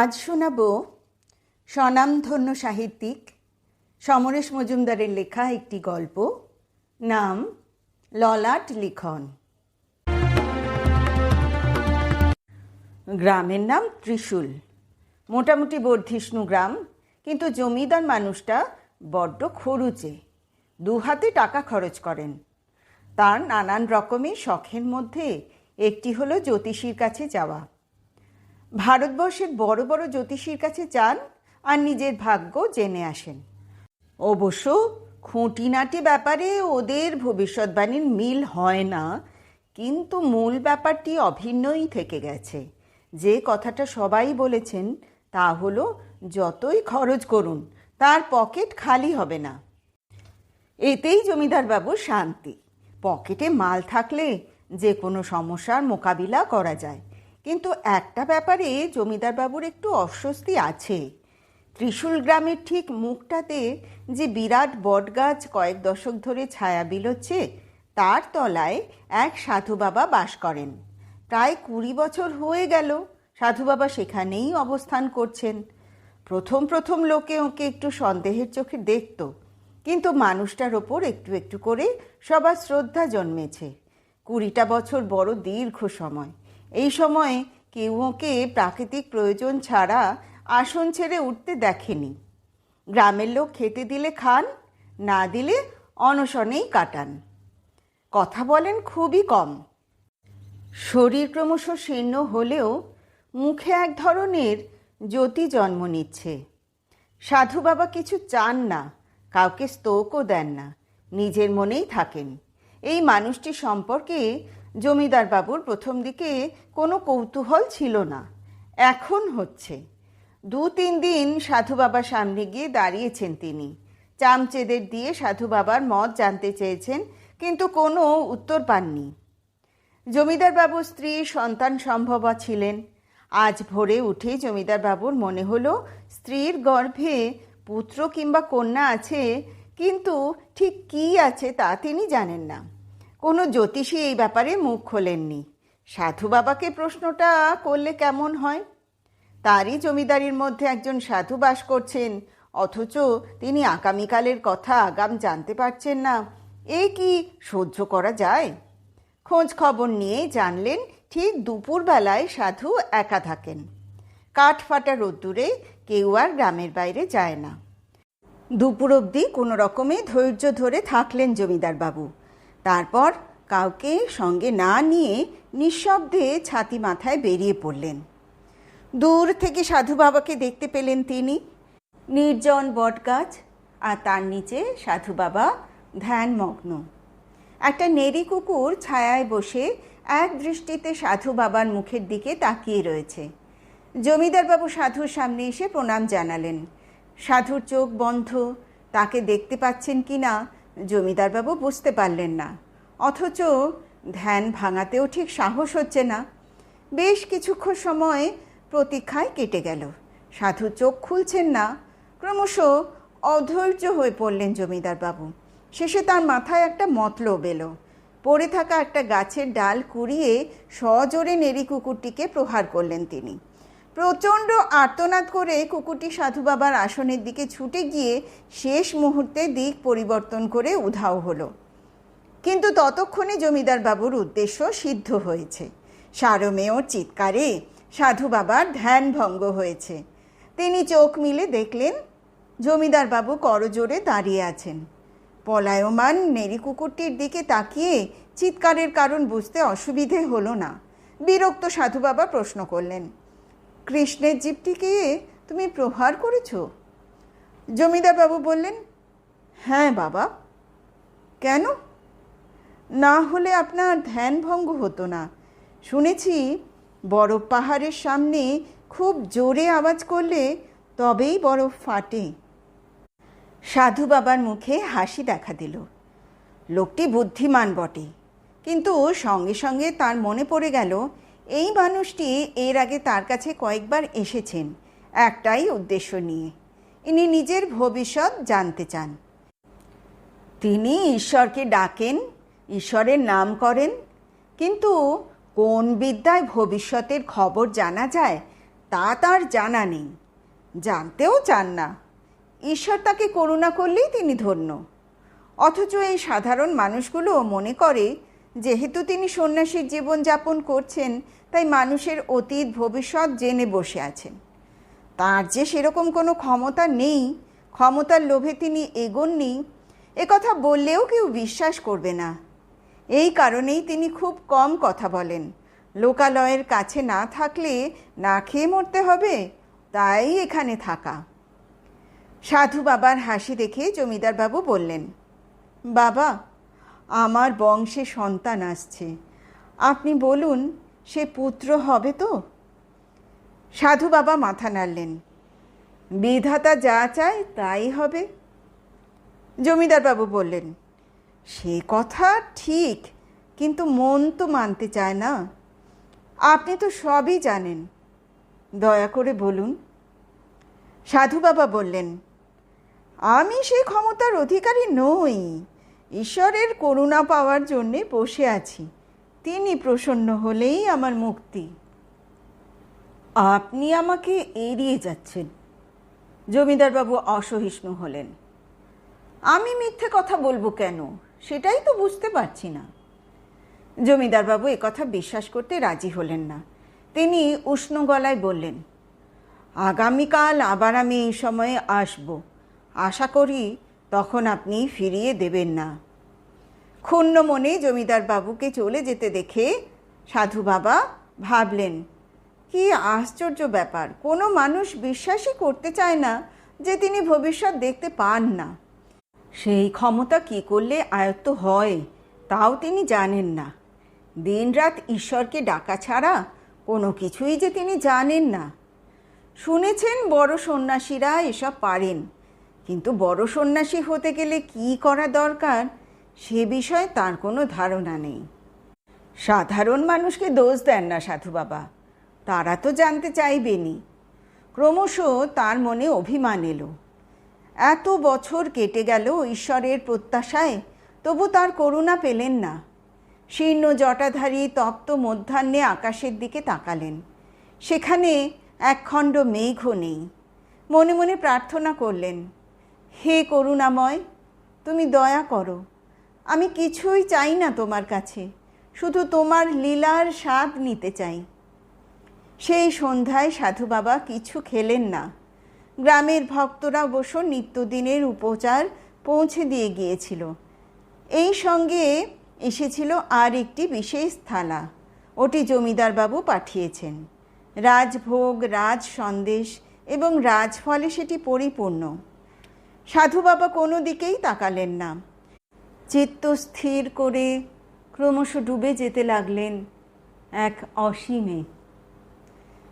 আজ শোনাব স্বনামধন্য সাহিত্যিক সমরেশ মজুমদারের লেখা একটি গল্প, নাম ললাট লিখন। গ্রামের নাম ত্রিশূল। মোটামুটি বর্ধিষ্ণু গ্রাম, কিন্তু জমিদার মানুষটা বড্ড খরুচে দু হাতে টাকা খরচ করেন। তার নানান রকমের শখের মধ্যে একটি হলো জ্যোতিষীর কাছে যাওয়া। ভারতবর্ষের বড় বড় জ্যোতিষীর কাছে যান আর নিজের ভাগ্য জেনে আসেন। অবশ্য খুঁটিনাটি ব্যাপারে ওদের ভবিষ্যৎবাণীর মিল হয় না, কিন্তু মূল ব্যাপারটি অভিন্নই থেকে গেছে। যে কথাটা সবাই বলেছেন, তা হলো, যতই খরচ করুন, তার পকেট খালি হবে না। এতেই জমিদারবাবু শান্তি। পকেটে মাল থাকলে যে কোনো সমস্যার মোকাবিলা করা যায়। কিন্তু একটা ব্যাপারে জমিদারবাবুর একটু অস্বস্তি আছে। ত্রিশূল গ্রামের ঠিক মুখটাতে যে বিরাট বটগাছ কয়েক দশক ধরে ছায়া বিলোচ্ছে, তার তলায় এক সাধু বাবা বাস করেন। প্রায় কুড়ি বছর হয়ে গেল, সাধু বাবা সেখানেই অবস্থান করছেন। প্রথম প্রথম লোকে ওকে একটু সন্দেহের চোখে দেখত, কিন্তু মানুষটার ওপর একটু একটু করে সবার শ্রদ্ধা জন্মেছে। কুড়িটা বছর বড় দীর্ঘ সময়। এই সময়ে কেউ ওকে প্রাকৃতিক প্রয়োজন ছাড়া আসন ছেড়ে উঠতে দেখেনি। গ্রামের লোক খেতে দিলে খান, না দিলে অনশনেই কাটান। কথা বলেন খুবই কম। শরীর ক্রমশ শীর্ণ হলেও মুখে এক ধরনের জ্যোতি জন্ম নিচ্ছে। সাধু বাবা কিছু চান না, কাউকে স্তোকও দেন না, নিজের মনেই থাকেন। এই মানুষটি সম্পর্কে জমিদার বাবুর প্রথম দিকে কোনো কৌতূহল ছিল না। এখন হচ্ছে। দু তিন দিন সাধু বাবার সামনে গিয়ে দাঁড়িয়েছেন তিনি। চামচেদের দিয়ে সাধু বাবার মত জানতে চেয়েছেন, কিন্তু কোনো উত্তর পাননি। জমিদার বাবুর স্ত্রী সন্তান সম্ভবা ছিলেন। আজ ভোরে উঠে জমিদার বাবুর মনে হলো, স্ত্রীর গর্ভে পুত্র কিংবা কন্যা আছে, কিন্তু ঠিক কী আছে তা তিনি জানেন না। কোনো জ্যোতিষী এই ব্যাপারে মুখ খোলেননি। সাধু বাবাকে প্রশ্নটা করলে কেমন হয়? তারই জমিদারির মধ্যে একজন সাধু বাস করছেন, অথচ তিনি আগামীকালের কথা আগাম জানতে পারছেন না। এ কি সহ্য করা যায়? খোঁজ খবর নিয়ে জানলেন, ঠিক দুপুরবেলায় সাধু একা থাকেন। কাঠ ফাটা রোদ্দুরে কেউ আর গ্রামের বাইরে যায় না। দুপুর অবধি কোনো রকমে ধৈর্য ধরে থাকলেন জমিদার বাবু তারপর কাউকে সঙ্গে না নিয়ে নিঃশব্দে ছাতি মাথায় বেরিয়ে পড়লেন। দূর থেকে সাধু বাবাকে দেখতে পেলেন তিনি। নির্জন বটগাছ আর তার নিচে সাধু বাবা ধ্যানমগ্ন। একটা নেরি কুকুর ছায়ায় বসে এক দৃষ্টিতে সাধু বাবার মুখের দিকে তাকিয়ে রয়েছে। জমিদারবাবু সাধুর সামনে এসে প্রণাম জানালেন। সাধুর চোখ বন্ধ। তাকে দেখতে পাচ্ছেন কি না? জমিদারবাবু বুঝতে পারলেন না। অথচ ধ্যান ভাঙাতেও ঠিক সাহস হচ্ছে না। বেশ কিছুক্ষণ সময় প্রতীক্ষায় কেটে গেল। সাধু চোখ খুলছেন না। ক্রমশ অধৈর্য হয়ে পড়লেন জমিদারবাবু। শেষে তার মাথায় একটা মতলব এলো। পড়ে থাকা একটা গাছের ডাল কুড়িয়ে সজোরে নেড়ি কুকুরটিকে প্রহার করলেন তিনি। প্রচণ্ড আর্তনাদ করে কুকুরটি সাধু বাবার আসনের দিকে ছুটে গিয়ে শেষ মুহূর্তে দিক পরিবর্তন করে উধাও হলো। কিন্তু ততক্ষণে জমিদার বাবুর উদ্দেশ্য সিদ্ধ হয়েছে। সারমেয় চিৎকারে সাধু বাবার ধ্যান ভঙ্গ হয়েছে। তিনি চোখ মিলে দেখলেন, জমিদার বাবু করজোরে দাঁড়িয়ে আছেন। পলায়মান নেড়ি কুকুরটির দিকে তাকিয়ে চিৎকারের কারণ বুঝতে অসুবিধে হলো না। বিরক্ত সাধু বাবা প্রশ্ন করলেন কৃষ্ণের জীবটিকে তুমি প্রহার করেছ? জমিদার বাবু বললেন হ্যাঁ বাবা। কেন? না হলে আপনার ধ্যান ভঙ্গ হতো না। শুনেছি বরফ পাহাড়ের সামনে খুব জোরে আওয়াজ করলে তবেই বরফ ফাটে। সাধু বাবার মুখে হাসি দেখা দিল। লোকটি বুদ্ধিমান বটে, কিন্তু সঙ্গে সঙ্গে তার মনে পড়ে গেল এই মানুষটি এর আগে তার কাছে কয়েকবার এসেছেন, একটাই উদ্দেশ্য নিয়ে। ইনি নিজের ভবিষ্যৎ জানতে চান। তিনি ঈশ্বরকে ডাকেন, ঈশ্বরের নাম করেন, কিন্তু কোন বিদ্যায় ভবিষ্যতের খবর জানা যায়, তা তার জানা নেই। জানতেও চান না। ঈশ্বর তাকে করুণা করলেই তিনি ধন্য। অথচ এই সাধারণ মানুষগুলো মনে করে যেহেতু তিনি সন্ন্যাসীর জীবন যাপন করছেন, তাই মানুষের অতীত ভবিষ্যৎ জেনে বসে আছেন। তার যে সেরকম কোনো ক্ষমতা নেই, ক্ষমতার লোভে তিনি এগোননি কথা বললেও কেউ বিশ্বাস করবে না। এই কারণেই তিনি খুব কম কথা বলেন। লোকালয়ের কাছে না থাকলে না খেয়ে মরতে হবে, তাই এখানে থাকা। সাধু বাবার হাসি দেখে জমিদার বাবু বললেন, বাবা আমার বংশে সন্তান আসছে। আপনি বলুন, সে পুত্র হবে তো? সাধু বাবা মাথা নাড়লেন। বিধাতা যা চায় তাই হবে। জমিদার বাবু বললেন, সে কথা ঠিক, কিন্তু মন তো মানতে চায় না। আপনি তো সবই জানেন। দয়া করে বলুন। সাধু বাবা বললেন, আমি সেই ক্ষমতার অধিকারী নই। ঈশ্বরের করুণা পাওয়ার জন্যে বসে আছি। তিনি প্রসন্ন হলেই আমার মুক্তি। আপনি আমাকে এড়িয়ে যাচ্ছেন। জমিদারবাবু অসহিষ্ণু হলেন। আমি মিথ্যে কথা বলব কেন? সেটাই তো বুঝতে পারছি না। জমিদারবাবু কথা বিশ্বাস করতে রাজি হলেন না। তিনি উষ্ণ গলায় বললেন, আগামীকাল আবার আমি এই সময়ে আসব। আশা করি তখন আপনি ফিরিয়ে দেবেন না। ক্ষুণ্ণ মনে জমিদার বাবুকে চলে যেতে দেখে সাধু বাবা ভাবলেন, কি আশ্চর্য ব্যাপার, কোনো মানুষ বিশ্বাসই করতে চায় না যে তিনি ভবিষ্যৎ দেখতে পান না। সেই ক্ষমতা কি করলে আয়ত্ত হয়, তাও তিনি জানেন না। দিনরাত ঈশ্বরকে ডাকা ছাড়া কোনো কিছুই যে তিনি জানেন না। শুনেছেন বড় সন্ন্যাসীরা এসব পারেন কিন্তু বড় সন্ন্যাসী হতে গেলে কি করা দরকার? সে বিষয়ে তার কোনো ধারণা নেই। সাধারণ মানুষকে দোষ দেন না সাধু বাবা। তারা তো জানতে চাইবেনি ক্রমশ তার মনে অভিমান এলো। এত বছর কেটে গেল ঈশ্বরের প্রত্যাশায়, তবু তার করুণা পেলেন না। শীর্ণ জটাধারী তপ্ত মধ্যাহ্নে আকাশের দিকে তাকালেন। সেখানে একখণ্ড মেঘও নেই। মনে মনে প্রার্থনা করলেন হে করুণাময়, তুমি দয়া করো। আমি কিছুই চাই না তোমার কাছে, শুধু তোমার লীলার স্বাদ নিতে চাই। সেই সন্ধ্যায় সাধু বাবা কিছু খেলেন না। গ্রামের ভক্তরা অবশ্য নিত্যদিনের উপচার পৌঁছে দিয়ে গিয়েছিল। এই সঙ্গে এসেছিল আর একটি বিশেষ থালা। ওটি জমিদারবাবু পাঠিয়েছেন। রাজভোগ, রাজ সন্দেশ এবং রাজফলে সেটি পরিপূর্ণ। সাধু বাবা কোনো দিকেই তাকালেন না। চিত্ত স্থির করে ক্রমশ ডুবে যেতে লাগলেন এক অসীমে।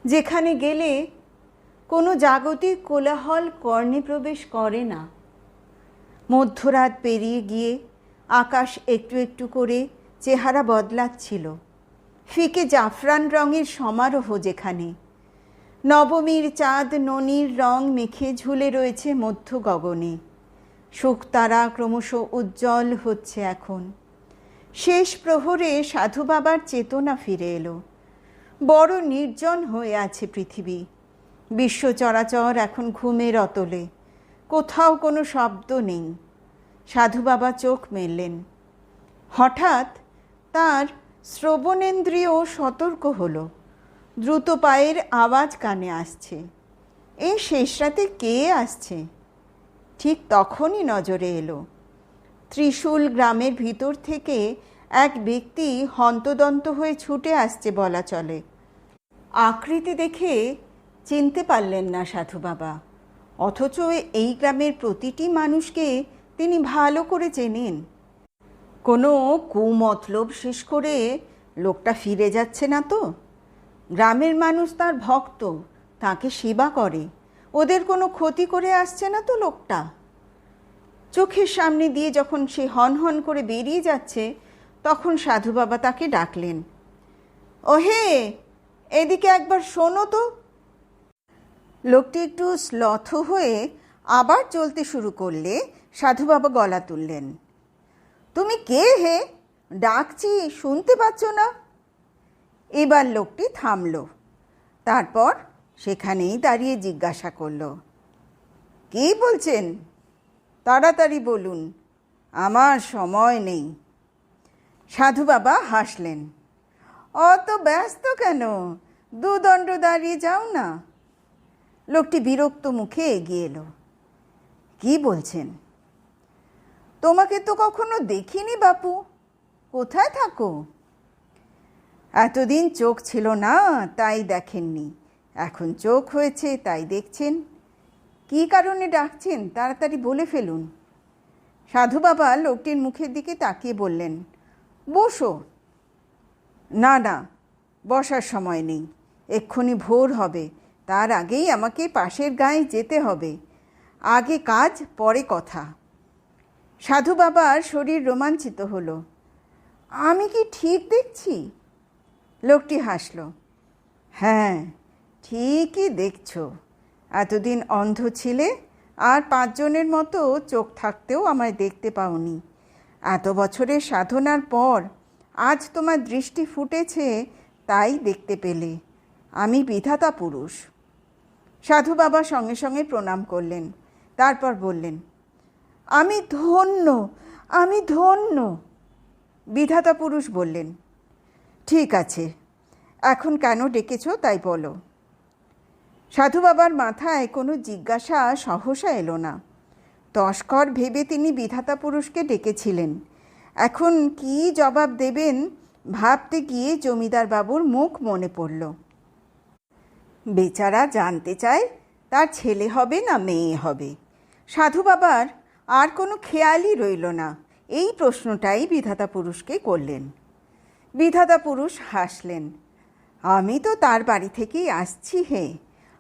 যেখানে গেলে কোনো জাগতিক কোলাহল কর্ণে প্রবেশ করে না। মধ্যরাত পেরিয়ে গিয়ে আকাশ একটু একটু করে চেহারা বদলাচ্ছিল। ফিকে জাফরান রঙের সমারোহ যেখানে। নবমীর চাঁদ, ননির রং মেখে ঝুলে রয়েছে মধ্য গগনে। শুকতারা ক্রমশ উজ্জ্বল হচ্ছে এখন। শেষ প্রহরে সাধু বাবার চেতনা ফিরে এলো। বড় নির্জন হয়ে আছে পৃথিবী। বিশ্ব চরাচর এখন ঘুমের অতলে। কোথাও কোনো শব্দ নেই। সাধু বাবা চোখ মেললেন। হঠাৎ তার শ্রবণেন্দ্রিয় সতর্ক হলো। দ্রুত পায়ের আওয়াজ কানে আসছে। এই শেষ রাতে কে আসছে? ঠিক তখনই নজরে এলো। ত্রিশূল গ্রামের ভিতর থেকে এক ব্যক্তি হন্তদন্ত হয়ে ছুটে আসছে বলা চলে। আকৃতি দেখে চিনতে পারলেন না সাধু বাবা। অথচ এই গ্রামের প্রতিটি মানুষকে তিনি ভালো করে চেনেন। কোনো কুমতলব শেষ করে লোকটা ফিরে যাচ্ছে না তো? গ্রামের মানুষ তার ভক্ত, তাকে সেবা করে। ওদের কোনো ক্ষতি করে আসছে না তো লোকটা? চোখের সামনে দিয়ে যখন সে হন হন করে বেরিয়ে যাচ্ছে, তখন সাধু বাবা তাকে ডাকলেন, ওহে, এদিকে একবার শোনো তো। লোকটি একটু স্লথ হয়ে আবার চলতে শুরু করলে সাধু বাবা গলা তুললেন, তুমি কে হে? ডাকছি, শুনতে পাচ্ছ না? এবার লোকটি থামল। তারপর সেখানেই দাঁড়িয়ে জিজ্ঞাসা করল, কী বলছেন? তাড়াতাড়ি বলুন, আমার সময় নেই। সাধু বাবা হাসলেন, অত ব্যস্ত কেন? দুদণ্ড দাঁড়িয়ে যাও না। লোকটি বিরক্ত মুখে এগিয়ে এলো, কি বলছেন? তোমাকে তো কখনো দেখিনি বাপু। কোথায় থাকো? এতদিন চোখ ছিল না, তাই দেখেননি। এখন চোখ হয়েছে, তাই দেখছেন। কী কারণে ডাকছেন? তাড়াতাড়ি বলে ফেলুন। সাধু বাবা লোকটির মুখের দিকে তাকিয়ে বললেন, বসো। না না, বসার সময় নেই। এক্ষুনি ভোর হবে। তার আগেই আমাকে পাশের গায়ে যেতে হবে। আগে কাজ, পরে কথা। সাধু বাবার শরীর রোমাঞ্চিত হলো। আমি কি ঠিক দেখছি? লোকটি হাসল। হ্যাঁ ঠিকই দেখছ। এতদিন অন্ধ ছিলে, আর পাঁচজনের মতো চোখ থাকতেও আমায় দেখতে পাওনি। এত বছরের সাধনার পর আজ তোমার দৃষ্টি ফুটেছে তাই দেখতে পেলে। আমি বিধাতা পুরুষ। সাধু বাবা সঙ্গে সঙ্গে প্রণাম করলেন। তারপর বললেন, আমি ধন্য আমি ধন্য। বিধাতা পুরুষ বললেন ঠিক আছে। এখন কেন ডেকেছ তাই বলো। সাধু বাবার মাথায় কোনো জিজ্ঞাসা সহসা এলো না। তস্কর ভেবে তিনি বিধাতা পুরুষকে ডেকেছিলেন। এখন কি জবাব দেবেন ভাবতে গিয়ে জমিদার বাবুর মুখ মনে পড়ল। বেচারা জানতে চায় তার ছেলে হবে না মেয়ে হবে। সাধু বাবার আর কোনো খেয়ালই রইল না। এই প্রশ্নটাই বিধাতা পুরুষকে করলেন। বিধাতা পুরুষ হাসলেন, আমি তো তার বাড়ি থেকেই আসছি হে।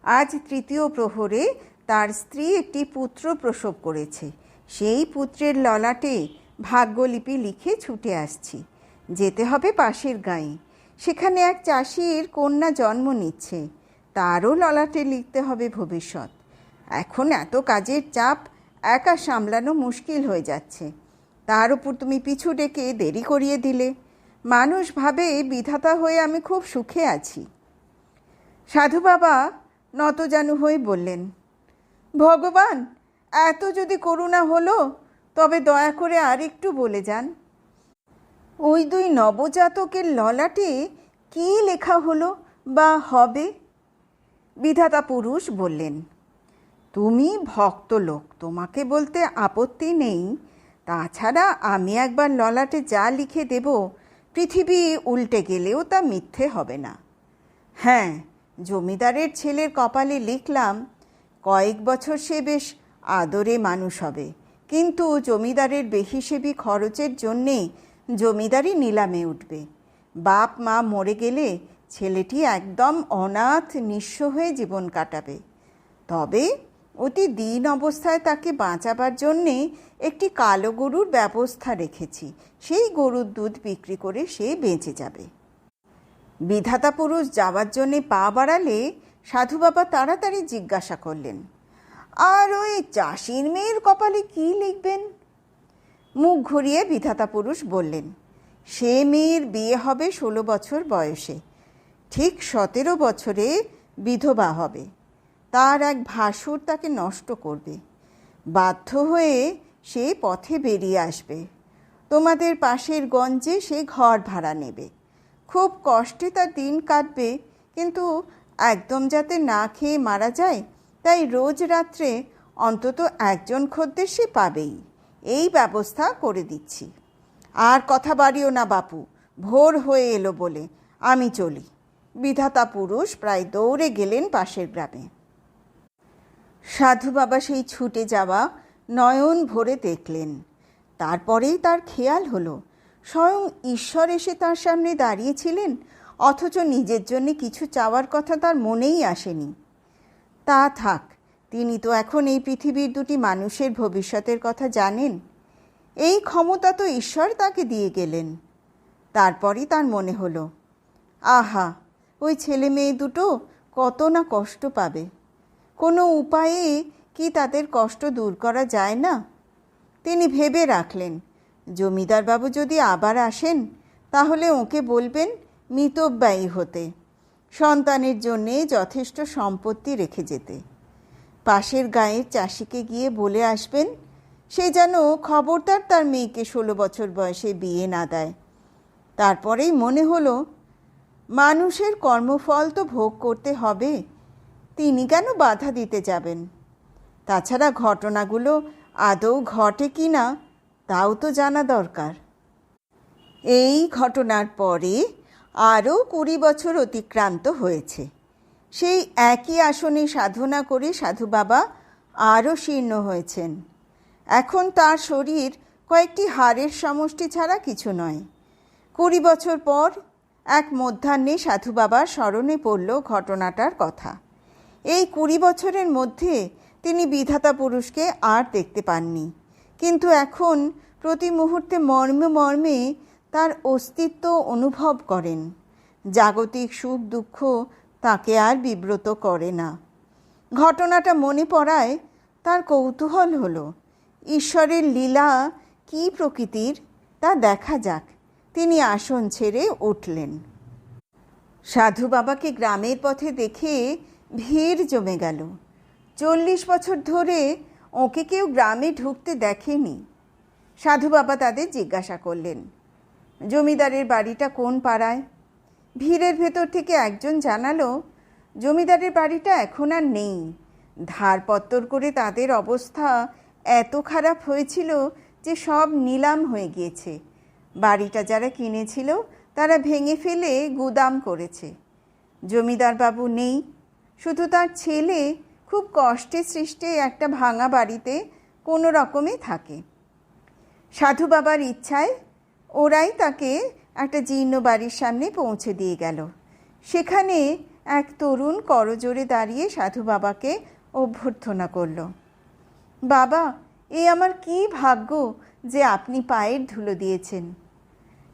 আজ তৃতীয় প্রহরে তার স্ত্রী একটি পুত্র প্রসব করেছে। সেই পুত্রের ললাটে ভাগ্যলিপি লিখে ছুটে আসছি। যেতে হবে পাশের গাঁয়ে। সেখানে এক চাষির কন্যা জন্ম নিচ্ছে। তারও ললাটে লিখতে হবে ভবিষ্যৎ। এখন এত কাজের চাপ, একা সামলানো মুশকিল হয়ে যাচ্ছে। তার উপর তুমি পিছু ডেকে দেরি করিয়ে দিলে। মানুষ ভাবে বিধাতা হয়ে আমি খুব সুখে আছি। সাধু বাবা নতজানু হয়ে বললেন, ভগবান, এত যদি করুণা হলো, তবে দয়া করে আর একটু বলে যান। ওই দুই নবজাতকের ললাটে কী লেখা হলো বা হবে? বিধাতা পুরুষ বললেন, তুমি ভক্ত লোক তোমাকে বলতে আপত্তি নেই। তাছাড়া আমি একবার ললাটে যা লিখে দেব পৃথিবী উল্টে গেলেও তা মিথ্যে হবে না। হ্যাঁ জমিদারের ছেলের কপালে লিখলাম, কয়েক বছর সে বেশ আদরে মানুষ হবে, কিন্তু জমিদারের বেহিসেবি খরচের জন্যে জমিদারি নিলামে উঠবে। বাপ, মা মরে গেলে ছেলেটি একদম অনাথ, নিঃস্ব হয়ে জীবন কাটাবে। তবে অতি দিন অবস্থায় তাকে বাঁচাবার জন্যে একটি কালো গরুর ব্যবস্থা রেখেছি। সেই গরুর দুধ বিক্রি করে সে বেঁচে যাবে। বিধাতা পুরুষ যাওয়ার জন্যে পা বাড়ালে সাধু বাবা তাড়াতাড়ি জিজ্ঞাসা করলেন, আর ওই চাষির মেয়ের কপালে কি লিখবেন? মুখ ঘুরিয়ে বিধাতা পুরুষ বললেন, সে মেয়ের বিয়ে হবে ষোলো বছর বয়সে। ঠিক সতেরো বছরে বিধবা হবে। তার এক ভাসুর তাকে নষ্ট করবে। বাধ্য হয়ে সে পথে বেরিয়ে আসবে। তোমাদের পাশের গঞ্জে সে ঘর ভাড়া নেবে। খুব কষ্টে তার দিন কাটবে, কিন্তু একদম যাতে না খেয়ে মারা যায়, তাই রোজ রাত্রে অন্তত একজন খদ্দের সে পাবেই। এই ব্যবস্থা করে দিচ্ছি। আর কথা বাড়িও না বাপু, ভোর হয়ে এলো বলে আমি চলি। বিধাতা পুরুষ প্রায় দৌড়ে গেলেন পাশের গ্রামে। সাধু বাবা সেই ছুটে যাওয়া নয়ন ভরে দেখলেন। তারপরেই তার খেয়াল হলো। স্বয়ং ঈশ্বর এসে তার সামনে দাঁড়িয়েছিলেন, অথচ নিজের জন্য কিছু চাওয়ার কথা তার মনেই আসেনি। তা থাক, তিনি তো এখন এই পৃথিবীর দুটি মানুষের ভবিষ্যতের কথা জানেন। এই ক্ষমতা তো ঈশ্বর তাকে দিয়ে গেলেন। তারপরই তার মনে হলো, আহা, ওই ছেলে মেয়ে দুটো কত না কষ্ট পাবে। কোনো উপায়ে কি তাদের কষ্ট দূর করা যায় না? তিনি ভেবে রাখলেন, জমিদারবাবু যদি আবার আসেন, তাহলে ওকে বলবেন মিতব্যয়ী হতে। সন্তানের জন্যে যথেষ্ট সম্পত্তি রেখে যেতে। পাশের গাঁয়ের চাষিকে গিয়ে বলে আসবেন, সে যেন খবরদার তার মেয়েকে ষোলো বছর বয়সে বিয়ে না দেয়। তারপরেই মনে হলো, মানুষের কর্মফল তো ভোগ করতে হবে। তিনি কেন বাধা দিতে যাবেন? তাছাড়া ঘটনাগুলো আদৌ ঘটে কি না, তাও তো জানা দরকার। এই ঘটনার পরে আরও কুড়ি বছর অতিক্রান্ত হয়েছে। সেই একই আসনে সাধনা করে সাধু বাবা আরও শীর্ণ হয়েছেন। এখন তার শরীর কয়েকটি হাড়ের সমষ্টি ছাড়া কিছু নয়। কুড়ি বছর পর এক মধ্যাহ্নে সাধু বাবার স্মরণে পড়ল ঘটনাটার কথা। এই কুড়ি বছরের মধ্যে তিনি বিধাতা পুরুষকে আর দেখতে পাননি। কিন্তু এখন প্রতি মুহূর্তে মর্মে মর্মে তার অস্তিত্ব অনুভব করেন। জাগতিক সুখ দুঃখ তাকে আর বিব্রত করে না। ঘটনাটা মনে পড়ায় তার কৌতূহল হলো, ঈশ্বরের লীলা কী প্রকৃতির তা দেখা যাক। তিনি আসন ছেড়ে উঠলেন। সাধু বাবাকে গ্রামের পথে দেখে ভিড় জমে গেল। চল্লিশ বছর ধরে ওকে কেউ গ্রামে ঢুকতে দেখেনি। সাধু বাবা তাদের জিজ্ঞাসা করলেন, জমিদারের বাড়িটা কোন পাড়ায়? ভিড়ের ভেতর থেকে একজন জানালো, জমিদারের বাড়িটা এখন আর নেই। ধারপত্তর করে তাদের অবস্থা এত খারাপ হয়েছিল যে সব নিলাম হয়ে গিয়েছে। বাড়িটা যারা কিনেছিল তারা ভেঙে ফেলে গুদাম করেছে। জমিদার বাবু নেই শুধু তার ছেলে খুব কষ্টে সৃষ্টে একটা ভাঙা বাড়িতে কোনো রকমে থাকে। সাধু বাবার ইচ্ছায় ওরাই তাকে একটা জীর্ণ বাড়ির সামনে পৌঁছে দিয়ে গেল। সেখানে এক তরুণ করজোরে দাঁড়িয়ে সাধু বাবাকে অভ্যর্থনা করল, বাবা, এ আমার কি ভাগ্য যে আপনি পায়ের ধুলো দিয়েছেন?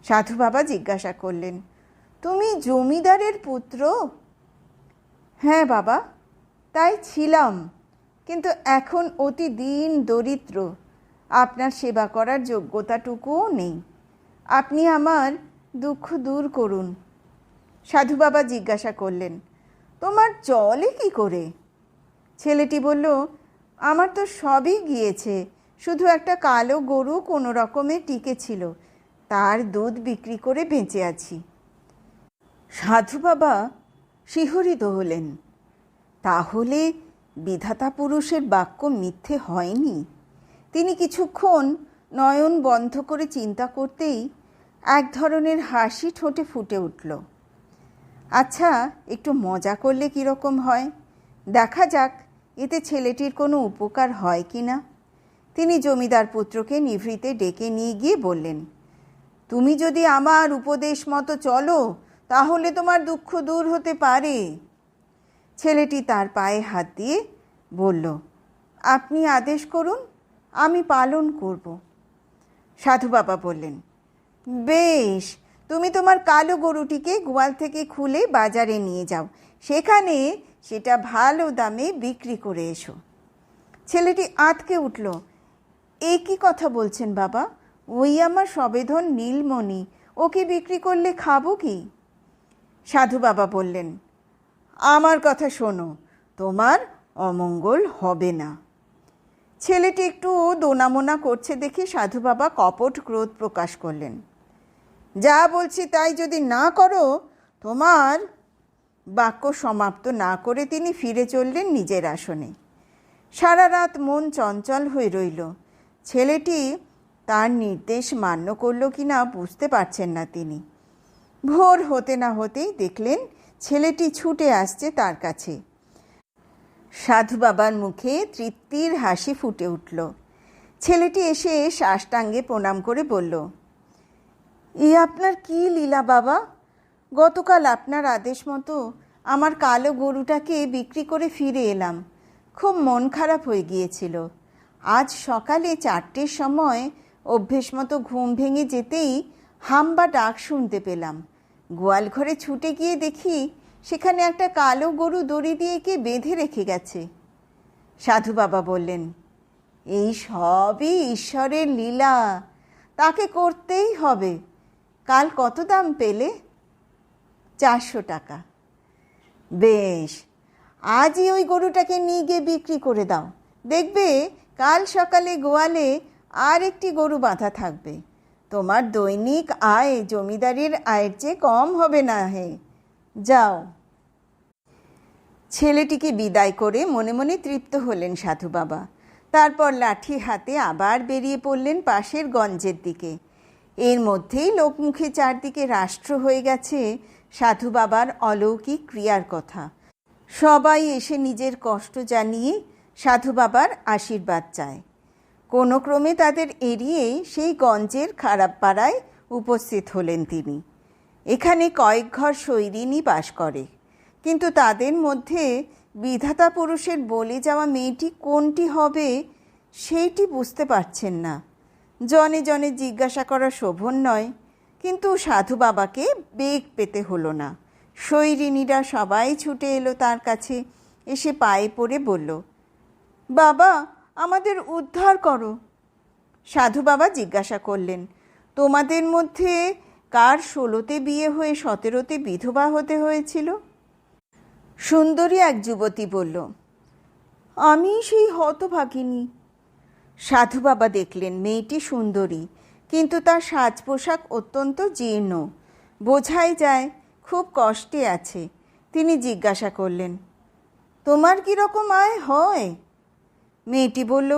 সাধু বাবা জিজ্ঞাসা করলেন, তুমি জমিদারের পুত্র? হ্যাঁ বাবা, তাই ছিলাম। কিন্তু এখন অতি দিন দরিদ্র। আপনার সেবা করার যোগ্যতাটুকুও নেই। আপনি আমার দুঃখ দূর করুন। সাধু বাবা জিজ্ঞাসা করলেন, তোমার চলে কি করে? ছেলেটি বলল, আমার তো সবই গিয়েছে। শুধু একটা কালো গরু কোনো রকমে টিকে ছিল। তার দুধ বিক্রি করে বেঁচে আছি। সাধু বাবা শিহরিত হলেন। তাহলে বিধাতা পুরুষের বাক্য মিথ্যে হয়নি। তিনি কিছুক্ষণ নয়ন বন্ধ করে চিন্তা করতেই এক ধরনের হাসি ঠোঁটে ফুটে উঠল। আচ্ছা একটু মজা করলে কীরকম হয়? দেখা যাক, এতে ছেলেটির কোনো উপকার হয় কি না তিনি জমিদার পুত্রকে নিভৃতে ডেকে নিয়ে গিয়ে বললেন, তুমি যদি আমার উপদেশ মতো চলো তাহলে তোমার দুঃখ দূর হতে পারে। ছেলেটি তার পায়ে হাত দিয়ে বলল, আপনি আদেশ করুন, আমি পালন করব। সাধু বাবা বললেন, বেশ, তুমি তোমার কালো গরুটিকে গোয়াল থেকে খুলে বাজারে নিয়ে যাও। সেখানে সেটা ভালো দামে বিক্রি করে এসো। ছেলেটি আতকে উঠল, এ কি কথা বলছেন বাবা? ওই আমার সবেধন নীলমণি। ওকে বিক্রি করলে খাব কি? সাধু বাবা বললেন, আমার কথা শোনো, তোমার অমঙ্গল হবে না। ছেলেটি একটু দোনামোনা করছে দেখে সাধু বাবা কপট ক্রোধ প্রকাশ করলেন, যা বলছি তাই যদি না করো, তোমার বাক্য সমাপ্ত না করে তিনি ফিরে চললেন নিজের আসনে। সারা রাত মন চঞ্চল হয়ে রইল। ছেলেটি তার নির্দেশ মান্য করল কি না বুঝতে পারছেন না তিনি। ভোর হতে না হতেই দেখলেন ছেলেটি ছুটে আসছে তার কাছে। সাধু বাবার মুখে তৃপ্তির হাসি ফুটে উঠল। ছেলেটি এসে সাষ্টাঙ্গে প্রণাম করে বলল, এ আপনার কি লীলা বাবা? গতকাল আপনার আদেশ মতো আমার কালো গরুটাকে বিক্রি করে ফিরে এলাম। খুব মন খারাপ হয়ে গিয়েছিল। আজ সকালে চারটের সময় অভ্যেস মতো ঘুম ভেঙে যেতেই হাম্বা ডাক শুনতে পেলাম। গোয়াল ঘরে ছুটে গিয়ে দেখি সেখানে একটা কালো গরু দড়ি দিয়ে কে বেঁধে রেখে গেছে। সাধু বাবা বললেন, এই সবই ঈশ্বরের লীলা। তাকে করতেই হবে। কাল কত দাম পেলে? চারশো টাকা। বেশ, আজই ওই গরুটাকে নিয়ে গিয়ে বিক্রি করে দাও। দেখবে কাল সকালে গোয়ালে আর একটি গরু বাঁধা থাকবে। তোমার দৈনিক আয় জমিদারির আয়ের চেয়ে কম হবে না হে যাও। ছেলেটিকে বিদায় করে মনে মনে তৃপ্ত হলেন সাধু বাবা। তারপর লাঠি হাতে আবার বেরিয়ে পড়লেন পাশের গঞ্জের দিকে। এর মধ্যেই লোকমুখে চারদিকে রাষ্ট্র হয়ে গেছে সাধু বাবার অলৌকিক ক্রিয়ার কথা। সবাই এসে নিজের কষ্ট জানিয়ে সাধু বাবার আশীর্বাদ চায়। কোনো ক্রমে তাদের এড়িয়ে সেই গঞ্জের খারাপ পাড়ায় উপস্থিত হলেন তিনি। এখানে কয়েক ঘর সৈরিনী বাস করে। কিন্তু তাদের মধ্যে বিধাতা পুরুষের বলে যাওয়া মেয়েটি কোনটি হবে, সেইটি বুঝতে পারছেন না। জনে জনে জিজ্ঞাসা করা শোভন নয়, কিন্তু সাধু বাবাকে বেগ পেতে হলো না। সৈরিনীরা সবাই ছুটে এলো তার কাছে, এসে পায়ে পড়ে বলল, বাবা আমাদের উদ্ধার করো। সাধু বাবা জিজ্ঞাসা করলেন, তোমাদের মধ্যে কার ষোলোতে বিয়ে হয়ে সতেরোতে বিধবা হতে হয়েছিল? সুন্দরী এক যুবতী বলল, আমি সেই হতভাগিনী। সাধু বাবা দেখলেন, মেয়েটি সুন্দরী, কিন্তু তার সাজ পোশাক অত্যন্ত জীর্ণ। বোঝাই যায়, খুব কষ্টে আছে। তিনি জিজ্ঞাসা করলেন, তোমার কীরকম আয় হয়? মেয়েটি বলল,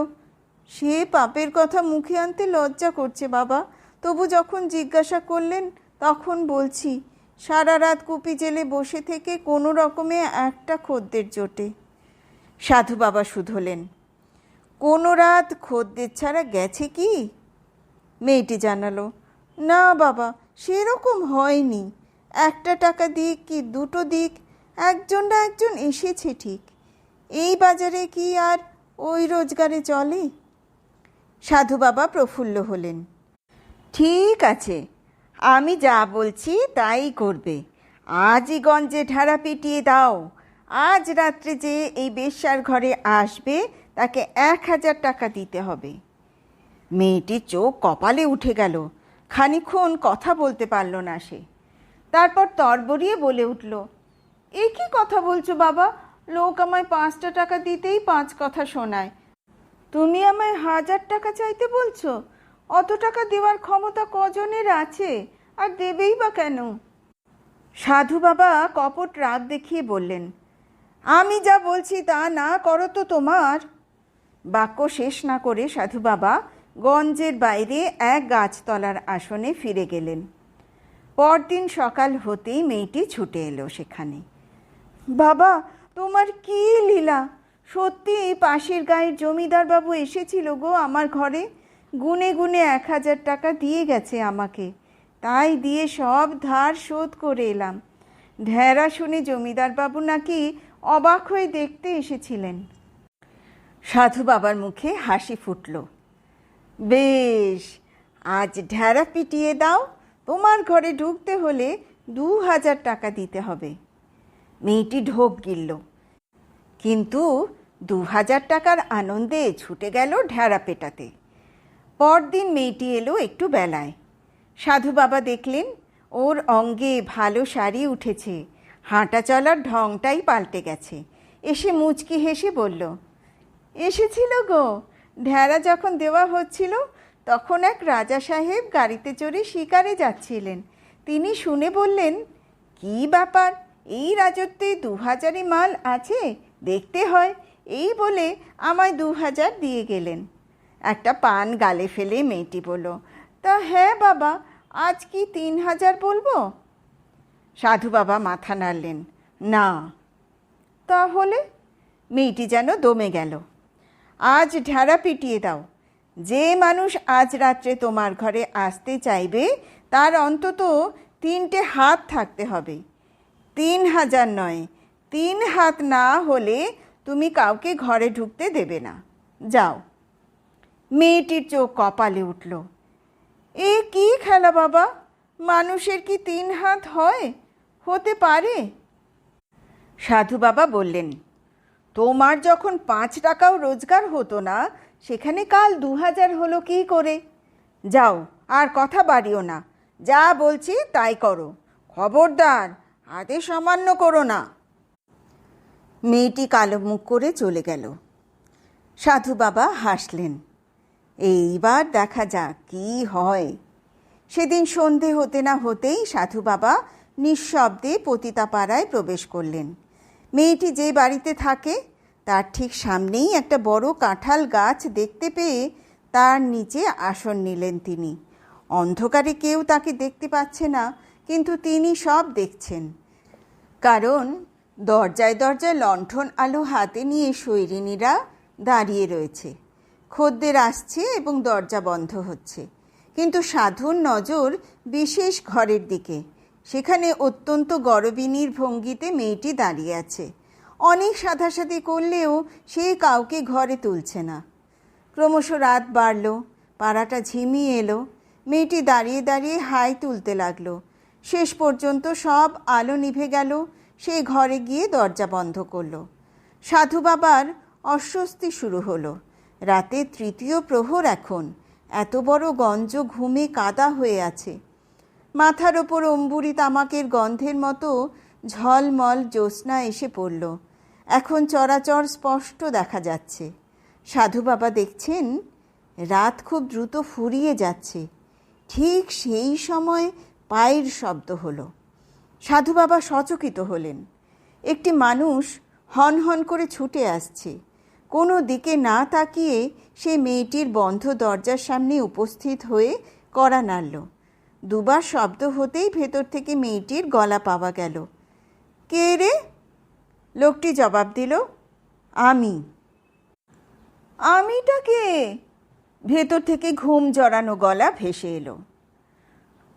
সে পাপের কথা মুখে আনতে লজ্জা করছে বাবা। তবু যখন জিজ্ঞাসা করলেন, তখন বলছি, সারা রাত কুপি জেলে বসে থেকে কোনো রকমে একটা খদ্দের জোটে। সাধু বাবা শুধলেন কোনো রাত খদ্দের ছাড়া গেছে কি? মেয়েটি জানালো, না বাবা, সেরকম হয়নি। একটা টাকা দিক কি দুটো দিক, একজন না একজন এসেছে ঠিক। এই বাজারে কি আর ওই রোজগারে চলে। সাধু বাবা প্রফুল্ল হলেন। ঠিক আছে, আমি যা বলছি তাই করবে। আজই গঞ্জে ঢাড়া পিটিয়ে দাও। আজ রাত্রে যে এই বেশ্যার ঘরে আসবে, তাকে এক হাজার টাকা দিতে হবে। মেয়েটির চোখ কপালে উঠে গেল। খানিক্ষণ কথা বলতে পারল না সে। তারপর তরবরিয়ে বলে উঠল, এ কি কথা বলছো বাবা? লোক আমায় পাঁচটা টাকা দিতেই পাঁচ কথা শোনায়। তুমি আমায় হাজার টাকা চাইতে বলছো? অত টাকা দেওয়ার ক্ষমতা কজনের আছে? আর দেবেই বা কেন? সাধু বাবা কপট রাগ দেখিয়ে বললেন, আমি যা বলছি তা না করো তো তোমার। বাক্য শেষ না করে সাধু বাবা গঞ্জের বাইরে এক গাছতলার আসনে ফিরে গেলেন। পরদিন সকাল হতেই মেয়েটি ছুটে এলো সেখানে। বাবা তোমার কি লীলা? সত্যি পাশের গায়ের জমিদার বাবু এসেছিল গো আমার ঘরে। গুনে গুনে এক হাজার টাকা দিয়ে গেছে আমাকে। তাই দিয়ে সব ধার শোধ করে এলাম। ঢেরা শুনে জমিদার বাবু নাকি অবাক হয়ে দেখতে এসেছিলেন। সাধু বাবার মুখে হাসি ফুটল। বেশ, আজ ঢেরা পিটিয়ে দাও। তোমার ঘরে ঢুকতে হলে দু হাজার টাকা দিতে হবে। মেয়েটি ঢোক গিলল। কিন্তু দু হাজার টাকার আনন্দে ছুটে গেল ঢেরা পেটাতে। পরদিন মেয়েটি এলো একটু বেলায়। সাধু বাবা দেখলেন, ওর অঙ্গে ভালো শাড়ি উঠেছে, হাঁটা চলার ঢংটাই পাল্টে গেছে। এসে মুচকি হেসে বলল, এসেছিল গো ঢেরা যখন দেওয়া হচ্ছিল, তখন এক রাজা সাহেব গাড়িতে চড়ে শিকারে যাচ্ছিলেন। তিনি শুনে বললেন, কি ব্যাপার? এই রাজত্বে দু হাজারই মাল আছে, দেখতে হয়। এই বলে আমায় দু হাজার দিয়ে গেলেন। একটা পান গালে ফেলে মেয়েটি বলল, তা হ্যাঁ বাবা, আজ কি তিন হাজার বলব? সাধু বাবা মাথা নাড়লেন, না। তাহলে? মেয়েটি যেন দমে গেল, আজ ঢেড়া পিটিয়ে দাও। যে মানুষ আজ রাত্রে তোমার ঘরে আসতে চাইবে, তার অন্তত তিনটে হাত থাকতে হবে। তিন হাজার নয়। তিন হাত না হলে তুমি কাউকে ঘরে ঢুকতে দেবে না। যাও। মেয়েটির চোখ কপালে উঠল। এ কি খেলা বাবা? মানুষের কি তিন হাত হয়? হতে পারে? সাধু বাবা বললেন, তোমার যখন পাঁচ টাকাও রোজগার হতো না, সেখানে কাল দু হাজার হলো কি করে? যাও, আর কথা বাড়িও না। যা বলছি তাই করো। খবরদার আদেশ অমান্য করো না। মেয়েটি কালো মুখ করে চলে গেল। সাধু বাবা হাসলেন, এইবার দেখা যাক কি হয়। সেদিন সন্ধে হতে না হতেই সাধু বাবা নিঃশব্দে পতিতাপাড়ায় প্রবেশ করলেন। মেয়েটি যে বাড়িতে থাকে, তার ঠিক সামনেই একটা বড় কাঁঠাল গাছ দেখতে পেয়ে তার নিচে আসন নিলেন তিনি। অন্ধকারে কেউ তাকে দেখতে পাচ্ছে না। কিন্তু তিনি সব দেখছেন। কারণ দরজায় দরজায় লণ্ঠন আলো হাতে নিয়ে সৈরিনীরা দাঁড়িয়ে রয়েছে। খদ্দের আসছে এবং দরজা বন্ধ হচ্ছে। কিন্তু সাধুর নজর বিশেষ ঘরের দিকে। সেখানে অত্যন্ত গরবিনীর ভঙ্গিতে মেয়েটি দাঁড়িয়ে আছে। অনেক সাধাসাধি করলেও সে কাউকে ঘরে তুলছে না। ক্রমশ রাত বাড়ল, পাড়াটা ঝিমিয়ে এলো। মেয়েটি দাঁড়িয়ে দাঁড়িয়ে হাই তুলতে লাগল। শেষ পর্যন্ত সব আলো নিভে গেল। সে ঘরে গিয়ে দরজা বন্ধ করল। সাধু বাবার অস্বস্তি শুরু হলো। রাতে তৃতীয় প্রহর এখন। এত বড় গঞ্জ ঘুমে কাদা হয়ে আছে। মাথার ওপর অম্বুরি তামাকের গন্ধের মতো ঝলমল জ্যোৎস্না এসে পড়ল। এখন চরাচর স্পষ্ট দেখা যাচ্ছে। সাধু বাবা দেখছেন, রাত খুব দ্রুত ফুরিয়ে যাচ্ছে। ঠিক সেই সময় পায়ের শব্দ হলো। সাধু বাবা সচকিত হলেন। একটি মানুষ হন হন করে ছুটে আসছে। কোনো দিকে না তাকিয়ে সে মেয়েটির বন্ধ দরজার সামনে উপস্থিত হয়ে কড়া নাড়ল। দুবার শব্দ হতেই ভেতর থেকে মেয়েটির গলা পাওয়া গেল। কে রে? লোকটি জবাব দিল, আমি। আমিটা কে? ভেতর থেকে ঘুম জড়ানো গলা ভেসে এলো।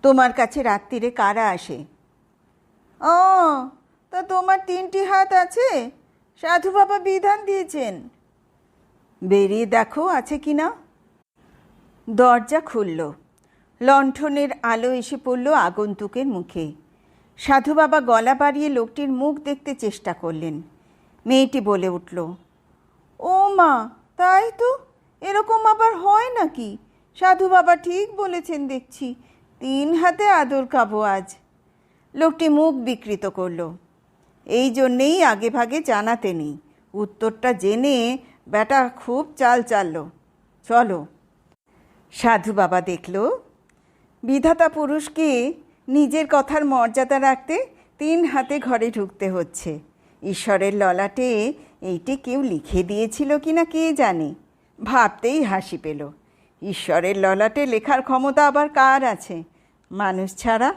তোমার কাছে রাত্রিরে কারা আসে? ও, তা তোমার তিনটি হাত আছে? সাধু বাবা বিধান দিয়েছেন। বেরিয়ে দেখো, আছে কি না? দরজা খুলল। লণ্ঠনের আলো এসে পড়ল আগন্তুকের মুখে। সাধু বাবা গলা বাড়িয়ে লোকটির মুখ দেখতে চেষ্টা করলেন। মেয়েটি বলে উঠল, ও মা, তাই তো? এরকম আবার হয় নাকি? সাধু বাবা ঠিক বলেছেন দেখছি। তিন হাতে আদর খাব আজ। লোকটি মুখ বিকৃত করল। এই জন্যেই আগে ভাগে জানাতে নেই। উত্তরটা জেনে বেটা খুব চাল চাললো। চলো। সাধু বাবা দেখল, বিধাতা পুরুষকে নিজের কথার মর্যাদা রাখতে তিন হাতে ঘরে ঢুকতে হচ্ছে। ঈশ্বরের ললাটে এইটি কেউ লিখে দিয়েছিল কি না কে জানে? ভাবতেই হাসি পেল। ঈশ্বরের ললাটে লেখার ক্ষমতা আবার কার আছে? মানুষ ছাড়া